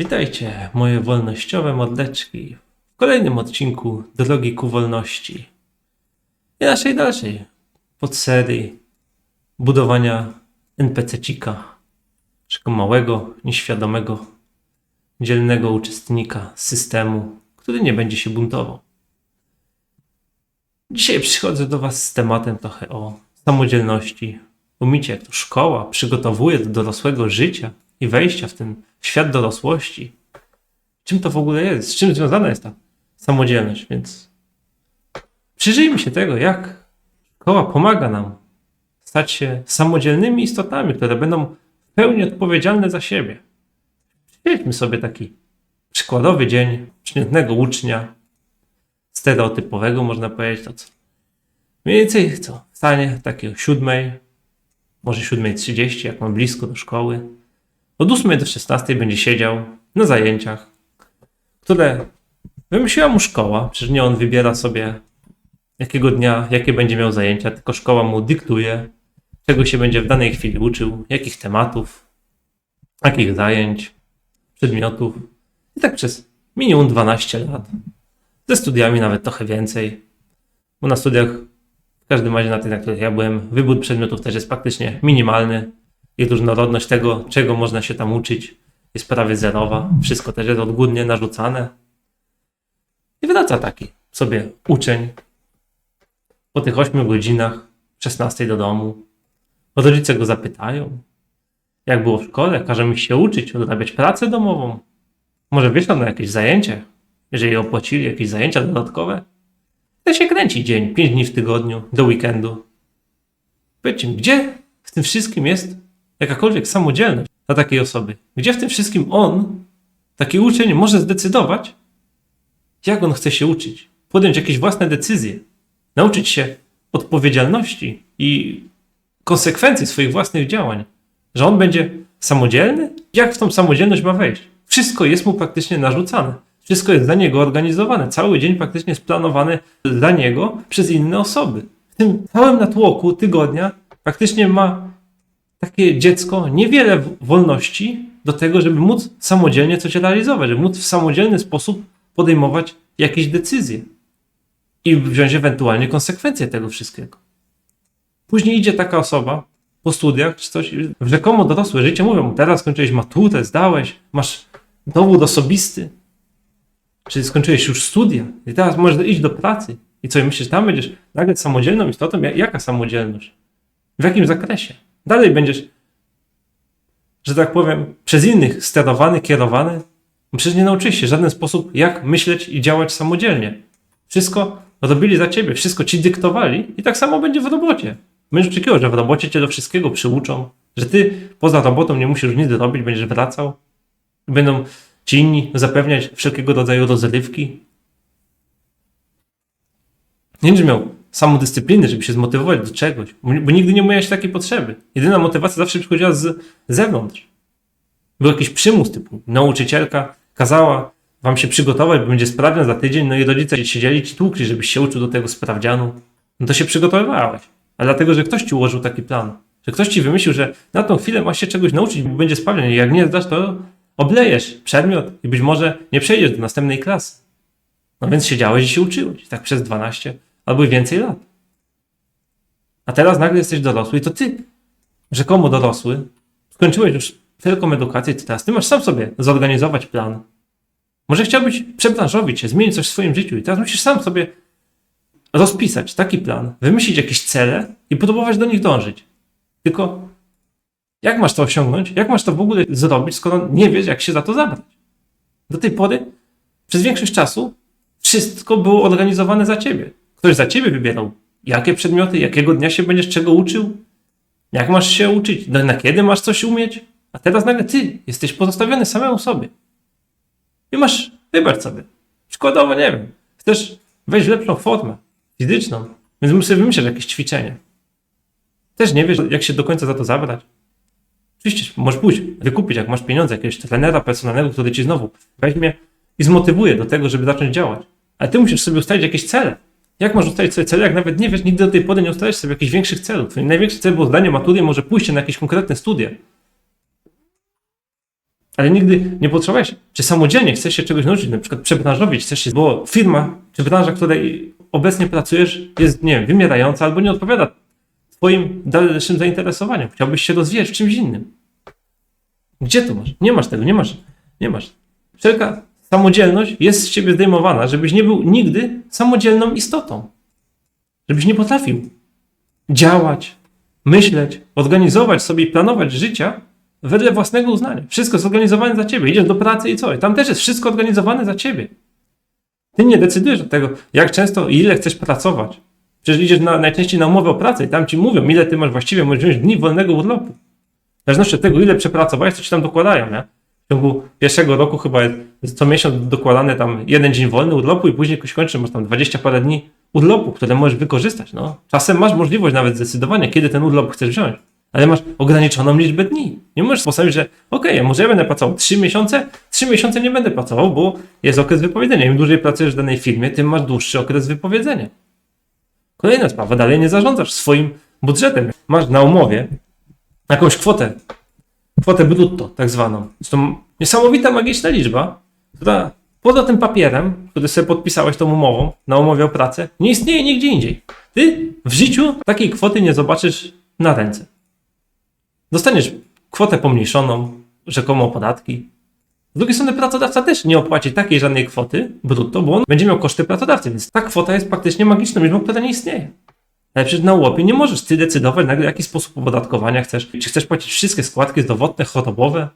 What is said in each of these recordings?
Witajcie, moje wolnościowe mordeczki, w kolejnym odcinku Drogi ku Wolności i naszej dalszej podserii budowania NPC-cika, naszego małego, nieświadomego, dzielnego uczestnika systemu, który nie będzie się buntował. Dzisiaj przychodzę do Was z tematem trochę o samodzielności. Umicie, jak to szkoła przygotowuje do dorosłego życia i wejścia w ten świat dorosłości. Czym to w ogóle jest? Z czym związana jest ta samodzielność? Więc przyjrzyjmy się tego, jak szkoła pomaga nam stać się samodzielnymi istotami, które będą w pełni odpowiedzialne za siebie. Przyjedźmy sobie taki przykładowy dzień przeciętnego ucznia, stereotypowego, można powiedzieć, to co? Mniej więcej co? Wstanie takiego siódmej, może siódmej trzydzieści, jak mam blisko do szkoły. Od 8 do 16 będzie siedział na zajęciach, które wymyśliła mu szkoła. Przecież nie on wybiera sobie, jakiego dnia, jakie będzie miał zajęcia, tylko szkoła mu dyktuje, czego się będzie w danej chwili uczył, jakich tematów, jakich zajęć, przedmiotów. I tak przez minimum 12 lat. Ze studiami nawet trochę więcej. Bo na studiach, w każdym razie na tych, na których ja byłem, wybór przedmiotów też jest praktycznie minimalny i różnorodność tego, czego można się tam uczyć, jest prawie zerowa. Wszystko też jest odgórnie narzucane. I wraca taki sobie uczeń po tych 8 godzinach, 16 do domu. Rodzice go zapytają, jak było w szkole, każe mi się uczyć, odrabiać pracę domową. Może wyszedł na jakieś zajęcie, jeżeli opłacili jakieś zajęcia dodatkowe. To się kręci dzień, 5 dni w tygodniu, do weekendu. Powiedzcie mi, gdzie w tym wszystkim jest jakakolwiek samodzielność dla takiej osoby? Gdzie w tym wszystkim on, taki uczeń, może zdecydować, jak on chce się uczyć? Podjąć jakieś własne decyzje, nauczyć się odpowiedzialności i konsekwencji swoich własnych działań. Że on będzie samodzielny? Jak w tą samodzielność ma wejść? Wszystko jest mu praktycznie narzucane. Wszystko jest dla niego organizowane. Cały dzień praktycznie jest planowany dla niego przez inne osoby. W tym całym natłoku tygodnia praktycznie ma takie dziecko niewiele wolności do tego, żeby móc samodzielnie coś realizować, żeby móc w samodzielny sposób podejmować jakieś decyzje i wziąć ewentualnie konsekwencje tego wszystkiego. Później idzie taka osoba po studiach czy coś, w rzekomo dorosłe życie, mówią teraz skończyłeś maturę, zdałeś, masz dowód osobisty, czy skończyłeś już studia i teraz możesz iść do pracy. I co, myślisz, tam będziesz nagle samodzielną istotą? Ja- Jaka samodzielność? W jakim zakresie? Dalej będziesz, że tak powiem, przez innych sterowany, kierowany. No Przecież nie nauczyłeś się w żaden sposób, jak myśleć i działać samodzielnie. Wszystko robili za ciebie, wszystko ci dyktowali i tak samo będzie w robocie. Będziesz oczekiwał, że w robocie cię do wszystkiego przyuczą, że ty poza robotą nie musisz nic robić, będziesz wracał. Będą ci inni zapewniać wszelkiego rodzaju rozrywki. Nie będziesz miał samodyscypliny, żeby się zmotywować do czegoś, bo nigdy nie miałeś takiej potrzeby. Jedyna motywacja zawsze przychodziła z zewnątrz. Był jakiś przymus typu nauczycielka kazała wam się przygotować, bo będzie sprawdzian za tydzień, no i rodzice siedzieli ci tłukli, żebyś się uczył do tego sprawdzianu. No to się przygotowywałeś. A dlatego, że ktoś ci ułożył taki plan. Że ktoś ci wymyślił, że na tą chwilę masz się czegoś nauczyć, bo będzie sprawdzian i jak nie zdasz, to oblejesz przedmiot i być może nie przejdziesz do następnej klasy. No więc siedziałeś i się uczyłeś. Tak przez 12 albo więcej lat. A teraz nagle jesteś dorosły i to ty, rzekomo dorosły, skończyłeś już wielką edukację, to teraz ty masz sam sobie zorganizować plan. Może chciałbyś przebranżowić się, zmienić coś w swoim życiu i teraz musisz sam sobie rozpisać taki plan, wymyślić jakieś cele i próbować do nich dążyć. Tylko jak masz to osiągnąć? Jak masz to w ogóle zrobić, skoro nie wiesz, jak się za to zabrać? Do tej pory, przez większość czasu, wszystko było organizowane za ciebie. Ktoś za ciebie wybierał, jakie przedmioty, jakiego dnia się będziesz czego uczył, jak masz się uczyć, no, na kiedy masz coś umieć. A teraz nagle ty jesteś pozostawiony samemu sobie. I masz wybacz sobie. Przykładowo, nie wiem, chcesz wejść w lepszą formę fizyczną, więc sobie wymyśleć jakieś ćwiczenie. Też nie wiesz, jak się do końca za to zabrać. Oczywiście możesz pójść, wykupić, jak masz pieniądze, jakiegoś trenera personalnego, który ci znowu weźmie i zmotywuje do tego, żeby zacząć działać. Ale ty musisz sobie ustalić jakieś cele. Jak możesz ustalić sobie cele, jak nawet nie wiesz, nigdy do tej pory nie ustalisz sobie jakichś większych celów. Twoim największy cel było zdanie matury, może pójście na jakieś konkretne studia. Ale nigdy nie potrzebowałeś, czy samodzielnie chcesz się czegoś nauczyć, na przykład przebranżowić, chcesz się, bo firma czy branża, w której obecnie pracujesz jest, nie wiem, wymierająca albo nie odpowiada twoim dalszym zainteresowaniom. Chciałbyś się rozwijać w czymś innym. Gdzie to masz? Nie masz tego, nie masz, nie masz. Wszelka samodzielność jest z ciebie zdejmowana, żebyś nie był nigdy samodzielną istotą. Żebyś nie potrafił działać, myśleć, organizować sobie i planować życia wedle własnego uznania. Wszystko zorganizowane za ciebie. Idziesz do pracy i co? I tam też jest wszystko organizowane za ciebie. Ty nie decydujesz od tego, jak często i ile chcesz pracować. Przecież idziesz na, najczęściej na umowę o pracę i tam ci mówią, ile ty masz właściwie, możesz wziąć dni wolnego urlopu. W zależności od tego, ile przepracowałeś, co ci tam dokładają, nie? W ciągu pierwszego roku chyba jest co miesiąc dokładany tam jeden dzień wolny urlopu i później ktoś kończy, masz tam 20 parę dni urlopu, które możesz wykorzystać, no. Czasem masz możliwość nawet zdecydowania, kiedy ten urlop chcesz wziąć, ale masz ograniczoną liczbę dni. Nie możesz postawić, że okej, może ja będę pracował 3 miesiące, 3 miesiące nie będę pracował, bo jest okres wypowiedzenia. Im dłużej pracujesz w danej firmie, tym masz dłuższy okres wypowiedzenia. Kolejna sprawa, dalej nie zarządzasz swoim budżetem. Masz na umowie jakąś kwotę, kwotę brutto, tak zwaną. Jest to niesamowita, magiczna liczba, która poza tym papierem, który sobie podpisałeś tą umową, na umowie o pracę, nie istnieje nigdzie indziej. Ty w życiu takiej kwoty nie zobaczysz na ręce. Dostaniesz kwotę pomniejszoną, rzekomo podatki. Z drugiej strony pracodawca też nie opłaci takiej żadnej kwoty brutto, bo on będzie miał koszty pracodawcy, więc ta kwota jest praktycznie magiczną liczbą, która nie istnieje. Ale przecież na łopie nie możesz ty decydować nagle, jaki sposób opodatkowania chcesz. Czy chcesz płacić wszystkie składki zdrowotne, chorobowe,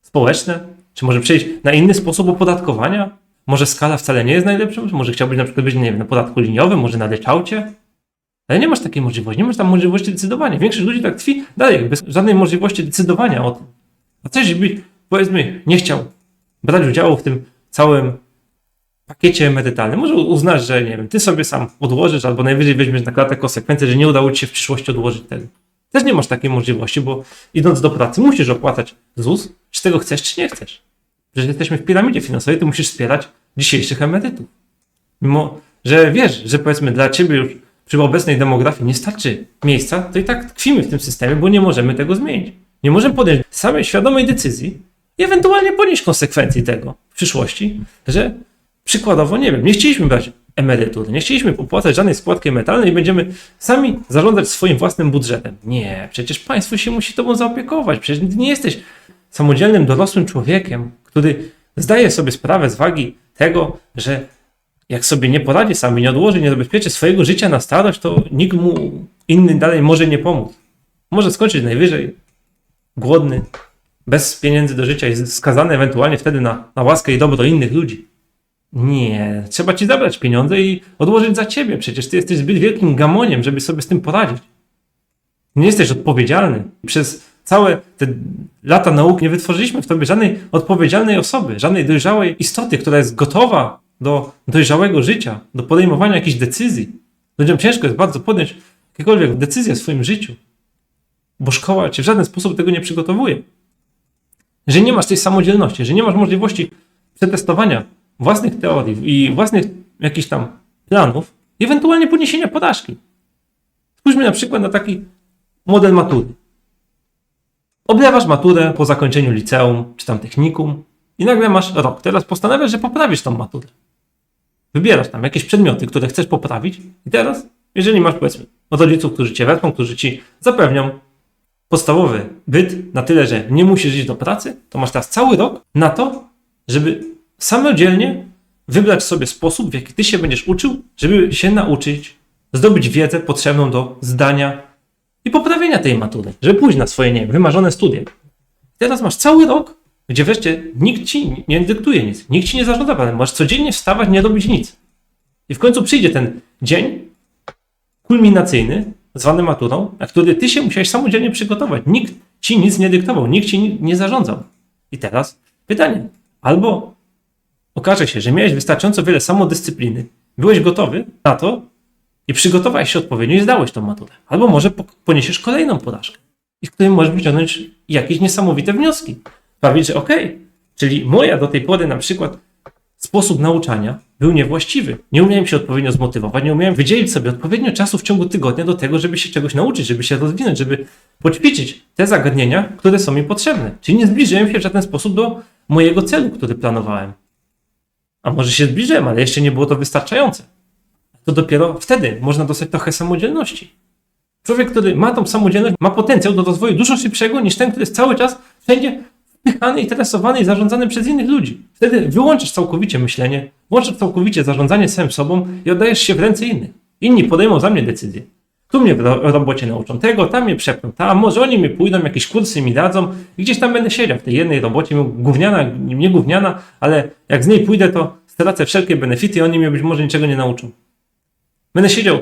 społeczne? Czy może przejść na inny sposób opodatkowania? Może skala wcale nie jest najlepsza? Może chciałbyś na przykład być, nie wiem, na podatku liniowym, może na ryczałcie? Ale nie masz takiej możliwości, nie masz tam możliwości decydowania. Większość ludzi tak tkwi dalej, bez żadnej możliwości decydowania o tym. A coś by, powiedzmy, nie chciał brać udziału w tym całym pakiecie emerytalnym. Może uznasz, że nie wiem, ty sobie sam odłożysz, albo najwyżej weźmiesz na klatę konsekwencje, że nie udało ci się w przyszłości odłożyć tego. Też nie masz takiej możliwości, bo idąc do pracy musisz opłacać ZUS, czy tego chcesz, czy nie chcesz. Przecież jesteśmy w piramidzie finansowej, ty musisz wspierać dzisiejszych emerytów. Mimo, że wiesz, że powiedzmy dla ciebie już przy obecnej demografii nie starczy miejsca, to i tak tkwimy w tym systemie, bo nie możemy tego zmienić. Nie możemy podjąć samej świadomej decyzji i ewentualnie ponieść konsekwencji tego w przyszłości, że przykładowo, nie wiem, nie chcieliśmy brać emerytury, nie chcieliśmy opłacać żadnej składki emerytalnej i będziemy sami zarządzać swoim własnym budżetem. Nie, przecież państwo się musi tobą zaopiekować. Przecież nie jesteś samodzielnym, dorosłym człowiekiem, który zdaje sobie sprawę z wagi tego, że jak sobie nie poradzi sam i nie odłoży, nie zabezpieczy swojego życia na starość, to nikt mu inny dalej może nie pomóc. Może skończyć najwyżej głodny, bez pieniędzy do życia i skazany ewentualnie wtedy na, na łaskę i dobro innych ludzi. Nie, trzeba ci zabrać pieniądze i odłożyć za ciebie. Przecież ty jesteś zbyt wielkim gamoniem, żeby sobie z tym poradzić. Nie jesteś odpowiedzialny. Przez całe te lata nauki nie wytworzyliśmy w tobie żadnej odpowiedzialnej osoby, żadnej dojrzałej istoty, która jest gotowa do dojrzałego życia, do podejmowania jakichś decyzji. Ludziom ciężko jest bardzo podjąć jakiekolwiek decyzję w swoim życiu, bo szkoła cię w żaden sposób tego nie przygotowuje. Że nie masz tej samodzielności, że nie masz możliwości przetestowania własnych teorii i własnych jakichś tam planów, i ewentualnie podniesienia podażki. Spójrzmy na przykład na taki model matury. Oblewasz maturę po zakończeniu liceum czy tam technikum i nagle masz rok. Teraz postanawiasz, że poprawisz tą maturę. Wybierasz tam jakieś przedmioty, które chcesz poprawić i teraz, jeżeli masz powiedzmy od rodziców, którzy cię wezmą, którzy ci zapewnią podstawowy byt na tyle, że nie musisz iść do pracy, to masz teraz cały rok na to, żeby samodzielnie wybrać sobie sposób, w jaki ty się będziesz uczył, żeby się nauczyć, zdobyć wiedzę potrzebną do zdania i poprawienia tej matury, żeby pójść na swoje, nie wiem, wymarzone studia. Teraz masz cały rok, gdzie wreszcie nikt ci nie dyktuje nic, nikt ci nie zarządza planem, możesz codziennie wstawać, nie robić nic. I w końcu przyjdzie ten dzień kulminacyjny, zwany maturą, na który ty się musiałeś samodzielnie przygotować. Nikt ci nic nie dyktował, nikt ci nie zarządzał. I teraz pytanie, albo okaże się, że miałeś wystarczająco wiele samodyscypliny, byłeś gotowy na to i przygotowałeś się odpowiednio i zdałeś tą maturę. Albo może poniesiesz kolejną porażkę, i z której możesz wyciągnąć jakieś niesamowite wnioski. Sprawić, że okej, okay, czyli moja do tej pory na przykład sposób nauczania był niewłaściwy. Nie umiałem się odpowiednio zmotywować, nie umiałem wydzielić sobie odpowiednio czasu w ciągu tygodnia do tego, żeby się czegoś nauczyć, żeby się rozwinąć, żeby poćwiczyć te zagadnienia, które są mi potrzebne. Czyli nie zbliżyłem się w żaden sposób do mojego celu, który planowałem. A może się zbliżyłem, ale jeszcze nie było to wystarczające. To dopiero wtedy można dostać trochę samodzielności. Człowiek, który ma tą samodzielność, ma potencjał do rozwoju dużo szybszego niż ten, który jest cały czas wszędzie wpychany, interesowany i zarządzany przez innych ludzi. Wtedy wyłączasz całkowicie myślenie, włączasz całkowicie zarządzanie samym sobą i oddajesz się w ręce innych. Inni podejmą za mnie decyzje. Tu mnie w ro- robocie nauczą tego, tam mnie przepną, tam może oni mi pójdą, jakieś kursy mi dadzą i gdzieś tam będę siedział w tej jednej robocie, gówniana, nie gówniana, ale jak z niej pójdę, to stracę wszelkie benefity i oni mnie być może niczego nie nauczą. Będę siedział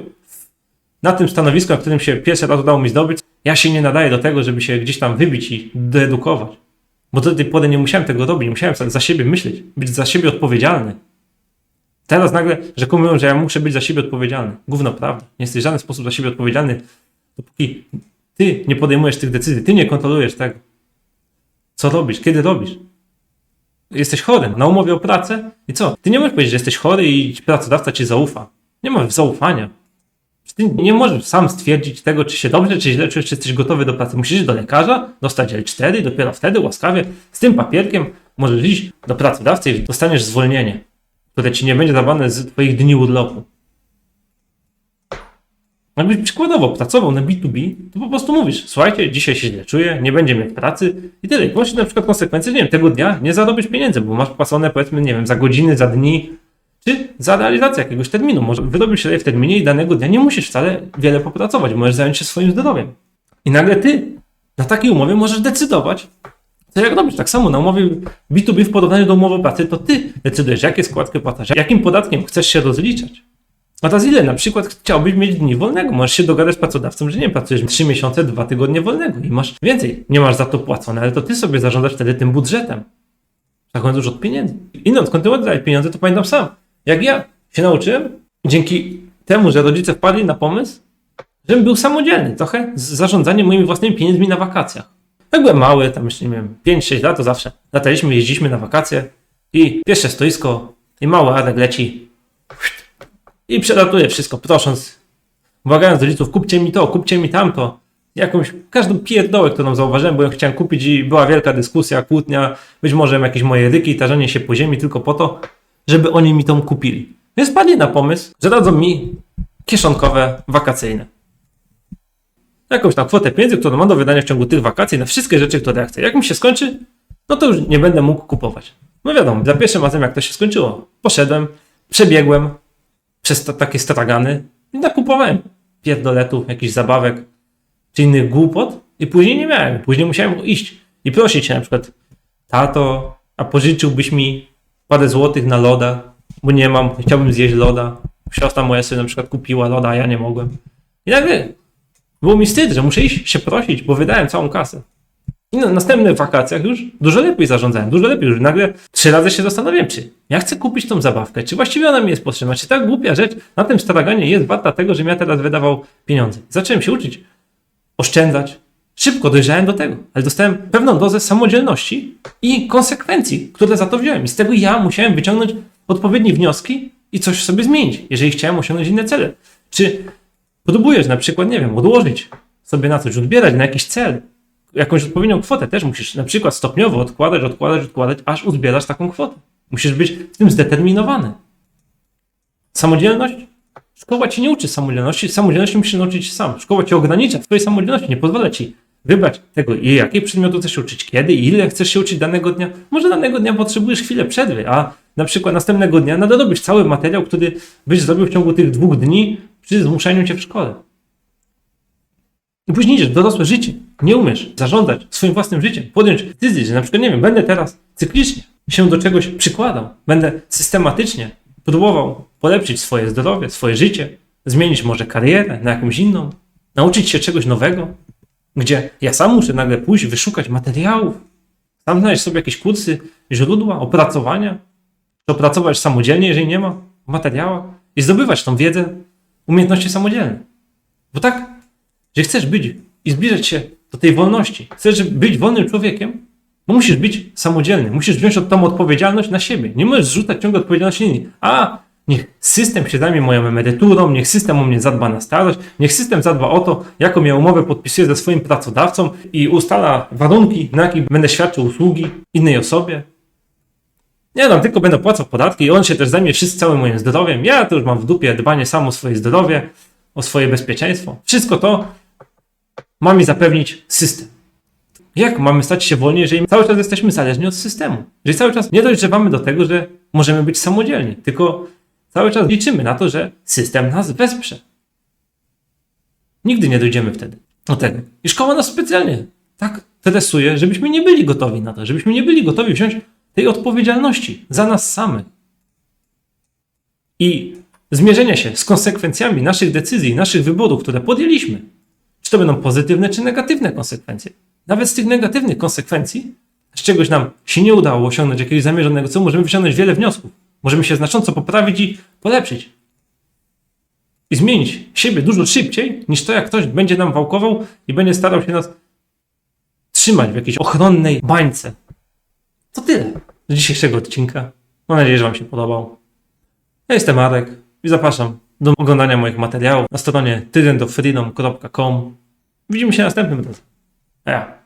na tym stanowisku, na którym się pierwszy raz udało mi zdobyć, ja się nie nadaję do tego, żeby się gdzieś tam wybić i doedukować. Bo do tej pory nie musiałem tego robić, nie musiałem za siebie myśleć, być za siebie odpowiedzialny. Teraz nagle rzekomo że ja muszę być za siebie odpowiedzialny. Gówno prawda. Nie jesteś w żaden sposób za siebie odpowiedzialny, dopóki ty nie podejmujesz tych decyzji, ty nie kontrolujesz tego. Co robisz, kiedy robisz. Jesteś chory na umowie o pracę i co? Ty nie możesz powiedzieć, że jesteś chory i pracodawca ci zaufa. Nie masz zaufania. Ty nie możesz sam stwierdzić tego, czy się dobrze, czy źle czujesz, czy jesteś gotowy do pracy. Musisz iść do lekarza, dostać L4 i dopiero wtedy łaskawie z tym papierkiem możesz iść do pracodawcy i dostaniesz zwolnienie, które ci nie będzie dawane z twoich dni urlopu. Jakbyś przykładowo pracował na B2B, to po prostu mówisz, słuchajcie, dzisiaj się źle czuję, nie będzie mieć pracy i tyle. Właśnie na przykład konsekwencje, nie wiem, tego dnia nie zarobisz pieniędzy, bo masz płacone powiedzmy, nie wiem, za godziny, za dni, czy za realizację jakiegoś terminu. Może wyrobisz się w terminie i danego dnia nie musisz wcale wiele popracować, możesz zająć się swoim zdrowiem. I nagle ty na takiej umowie możesz decydować, co jak robisz. Tak samo na umowie B2B w porównaniu do umowy o pracy, to ty decydujesz, jakie składki płacasz, jakim podatkiem chcesz się rozliczać. A teraz ile na przykład chciałbyś mieć dni wolnego? Możesz się dogadać z pracodawcą, że nie pracujesz 3 miesiące, 2 tygodnie wolnego i masz więcej. Nie masz za to płacone, ale to ty sobie zarządzasz wtedy tym budżetem. Zachodząc już od pieniędzy. Inną, skąd ty oddajesz pieniądze, to pamiętam sam. Jak ja się nauczyłem, dzięki temu, że rodzice wpadli na pomysł, żebym był samodzielny trochę z zarządzaniem moimi własnymi pieniędzmi na wakacjach. Jak byłem mały, tam jeszcze nie wiem, 5-6 lat, to zawsze lataliśmy, jeździliśmy na wakacje i pierwsze stoisko i mały Arek leci i przelatuje wszystko, prosząc, błagając rodziców, kupcie mi to, kupcie mi tamto. Jakąś, każdą pierdołę, którą zauważyłem, bo ją chciałem kupić i była wielka dyskusja, kłótnia, być może jakieś moje ryki, tarzanie się po ziemi tylko po to, żeby oni mi tą kupili. Więc padli na pomysł, że dadzą mi kieszonkowe wakacyjne. Jakąś tam kwotę pieniędzy, którą mam do wydania w ciągu tych wakacji na wszystkie rzeczy, które ja chcę. Jak mi się skończy, no to już nie będę mógł kupować. No wiadomo, za pierwszym razem jak to się skończyło, poszedłem, przebiegłem przez to, takie stragany i nakupowałem pierdoletów, jakichś zabawek, czy innych głupot i później nie miałem. Później musiałem iść i prosić się na przykład, tato, a pożyczyłbyś mi parę złotych na loda, bo nie mam, chciałbym zjeść loda. Siostra moja sobie na przykład kupiła loda, a ja nie mogłem. I nagle było mi wstyd, że muszę iść się prosić, bo wydałem całą kasę. I na następnych wakacjach już dużo lepiej zarządzałem, dużo lepiej już. Nagle trzy razy się zastanawiałem, czy ja chcę kupić tą zabawkę, czy właściwie ona mi jest potrzebna, czy ta głupia rzecz na tym straganie jest warta tego, żebym ja teraz wydawał pieniądze. Zacząłem się uczyć, oszczędzać. Szybko dojrzałem do tego, ale dostałem pewną dozę samodzielności i konsekwencji, które za to wziąłem. I z tego ja musiałem wyciągnąć odpowiednie wnioski i coś sobie zmienić, jeżeli chciałem osiągnąć inne cele. Czy próbujesz na przykład, nie wiem, odłożyć sobie na coś, odbierać na jakiś cel, jakąś odpowiednią kwotę też musisz na przykład stopniowo odkładać, odkładać, odkładać, aż uzbierasz taką kwotę. Musisz być w tym zdeterminowany. Samodzielność? Szkoła ci nie uczy samodzielności, samodzielności musisz nauczyć sam. Szkoła cię ogranicza twojej samodzielności, nie pozwala ci wybrać tego, jakiej przedmiotu chcesz uczyć, kiedy i ile chcesz się uczyć danego dnia. Może danego dnia potrzebujesz chwilę przerwy, a na przykład następnego dnia nadrobisz cały materiał, który byś zrobił w ciągu tych dwóch dni przy zmuszaniu cię w szkole. I później idziesz w dorosłe życie. Nie umiesz zarządzać swoim własnym życiem. Podjąć decyzję, że na przykład, nie wiem, będę teraz cyklicznie się do czegoś przykładał. Będę systematycznie próbował polepszyć swoje zdrowie, swoje życie, zmienić może karierę na jakąś inną, nauczyć się czegoś nowego, gdzie ja sam muszę nagle pójść, wyszukać materiałów, sam znaleźć sobie jakieś kursy, źródła, opracowania, czy opracować samodzielnie, jeżeli nie ma w materiałach i zdobywać tą wiedzę, umiejętności samodzielne. Bo tak, że chcesz być i zbliżać się do tej wolności, chcesz być wolnym człowiekiem, musisz być samodzielny, musisz wziąć tą odpowiedzialność na siebie. Nie możesz zrzucać ciągle odpowiedzialności innych. A niech system się zajmie moją emeryturą, niech system o mnie zadba na starość, niech system zadba o to, jaką ja umowę podpisuję ze swoim pracodawcą i ustala warunki, na jakich będę świadczył usługi innej osobie. Ja tam tylko będę płacał podatki i on się też zajmie wszystkim całym moim zdrowiem. Ja to już mam w dupie dbanie sam o swoje zdrowie, o swoje bezpieczeństwo. Wszystko to ma mi zapewnić system. Jak mamy stać się wolni, jeżeli cały czas jesteśmy zależni od systemu? Jeżeli cały czas nie dojrzewamy do tego, że możemy być samodzielni, tylko cały czas liczymy na to, że system nas wesprze. Nigdy nie dojdziemy wtedy do tego. I szkoła nas specjalnie tak tresuje, żebyśmy nie byli gotowi na to, żebyśmy nie byli gotowi wziąć tej odpowiedzialności za nas samych. I zmierzenia się z konsekwencjami naszych decyzji, naszych wyborów, które podjęliśmy. Czy to będą pozytywne, czy negatywne konsekwencje. Nawet z tych negatywnych konsekwencji, z czegoś nam się nie udało osiągnąć jakiegoś zamierzonego celu, możemy wyciągnąć wiele wniosków. Możemy się znacząco poprawić i polepszyć. I zmienić siebie dużo szybciej, niż to, jak ktoś będzie nam wałkował i będzie starał się nas trzymać w jakiejś ochronnej bańce. To tyle z dzisiejszego odcinka. Mam nadzieję, że Wam się podobał. Ja jestem Marek i zapraszam do oglądania moich materiałów na stronie tyrendofreedom.com. Widzimy się następnym razem. Ja.